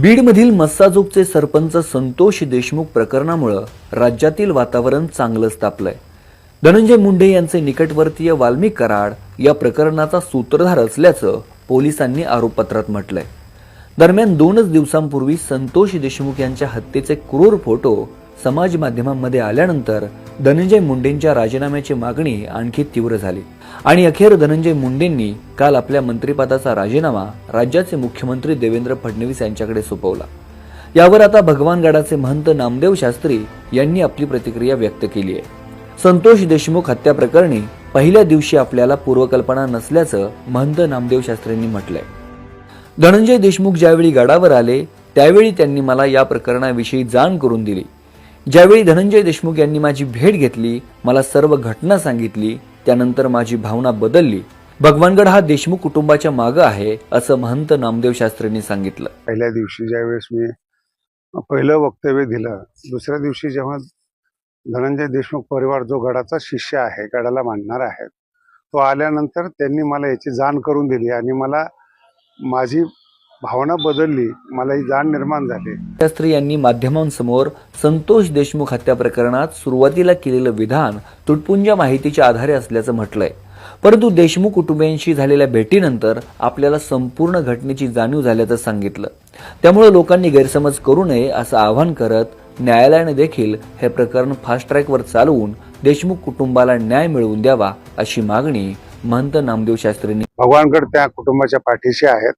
बीडमधील मस्साजोगचे सरपंच संतोष देशमुख प्रकरणामुळं राज्यातील वातावरण चांगलंच तापलंय. धनंजय मुंडे यांचे निकटवर्तीय वाल्मिक कराड या प्रकरणाचा सूत्रधार असल्याचं पोलिसांनी आरोपपत्रात म्हटलंय. दरम्यान दोनच दिवसांपूर्वी संतोष देशमुख यांच्या हत्येचे क्रूर फोटो समाज माध्यमांमध्ये आल्यानंतर धनंजय मुंडेंच्या राजीनाम्याची मागणी आणखी तीव्र झाली. आणि अखेर धनंजय मुंडेंनी काल आपल्या मंत्रिपदाचा राजीनामा राज्याचे मुख्यमंत्री देवेंद्र फडणवीस यांच्याकडे सोपवला. यावर आता भगवानगडाचे महंत नामदेव शास्त्री यांनी आपली प्रतिक्रिया व्यक्त केली आहे. संतोष देशमुख हत्या प्रकरणी पहिल्या दिवशी आपल्याला पूर्वकल्पना नसल्याचं महंत नामदेव शास्त्रींनी म्हटलंय. धनंजय देशमुख ज्यावेळी गडावर आले त्यावेळी त्यांनी मला या प्रकरणाविषयी जाण करून दिली. ज्यावेळी धनंजय देशमुख यांनी माझी भेट घेतली मला सर्व घटना सांगितली त्यानंतर माझी भावना बदलली. भगवानगड हा देशमुख कुटुंबाच्या मागं आहे असं महंत नामदेव शास्त्रींनी सांगितलं. पहिल्या दिवशी ज्यावेळेस मी पहिलं वक्तव्य दिलं दुसऱ्या दिवशी जेव्हा धनंजय देशमुख परिवार जो गडाचा शिष्य आहे गडाला मांडणार आहे तो आल्यानंतर त्यांनी मला याची जाण करून दिली आणि मला माझी भावना बदलली मला ही जाण निर्माण झाली. शास्त्री यांनी माध्यमांसमोर संतोष देशमुख हत्या प्रकरणात सुरुवातीला केलेलं विधान तुटपुंजा माहितीच्या आधारे असल्याचं म्हटलंय. परंतु देशमुख कुटुंबियांशी झालेल्या भेटीनंतर आपल्याला संपूर्ण घटनेची जाणीव झाल्याचं सांगितलं. त्यामुळे लोकांनी गैरसमज करू नये असं आवाहन करत न्यायालयाने देखील हे प्रकरण फास्ट ट्रॅकवर चालवून देशमुख कुटुंबाला न्याय मिळवून द्यावा अशी मागणी महंत नामदेव शास्त्रींनी भगवानगड त्या कुटुंबाच्या पाठीशी आहेत.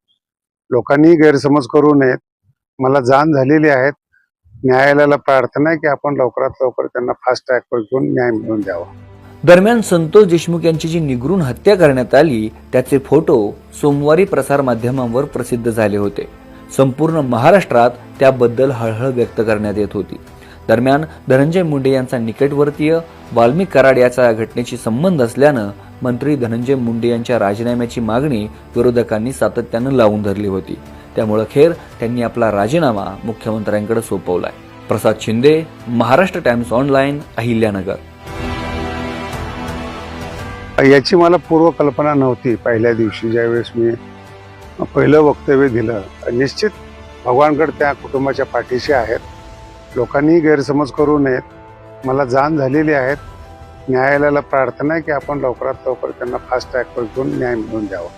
लोकांनी गैरसमज करू नयेत. मला जाण झालेली आहेत. न्यायालयाला प्रार्थना आहे की आपण लवकरात लवकर त्यांना फास्ट ट्रॅकवर घेऊन न्याय मिळवून द्यावा. दरम्यान संतोष देशमुख यांची जी निगरून हत्या करण्यात आली त्याचे फोटो सोमवारी प्रसारमाध्यमांवर प्रसिद्ध झाले होते. संपूर्ण महाराष्ट्रात त्याबद्दल हळहळ व्यक्त करण्यात येत होती. दरम्यान धनंजय मुंडे यांचा निकटवर्तीय वाल्मिक कराड याचा या घटनेशी संबंध असल्यानं मंत्री धनंजय मुंडे यांच्या राजीनाम्याची मागणी विरोधकांनी सातत्यानं लावून धरली होती. त्यामुळे खेर त्यांनी आपला राजीनामा मुख्यमंत्र्यांकडे सोपवलाय. Prasad Shinde Maharashtra Times online Ahilyanagar. याची मला पूर्वकल्पना नव्हती पहिल्या दिवशी. ज्यावेळेस मी पहिलं वक्तव्य दिलं निश्चित भगवानगड त्या कुटुंबाच्या पाठीशी आहेत. लोकांनी गैरसमज करू नयेत. मला जाण झालेली आहेत. न्यायालयाला प्रार्थना आहे की आपण लवकरात लवकर त्यांना फास्ट ट्रॅकवर घेऊन न्याय मिळवून द्यावा.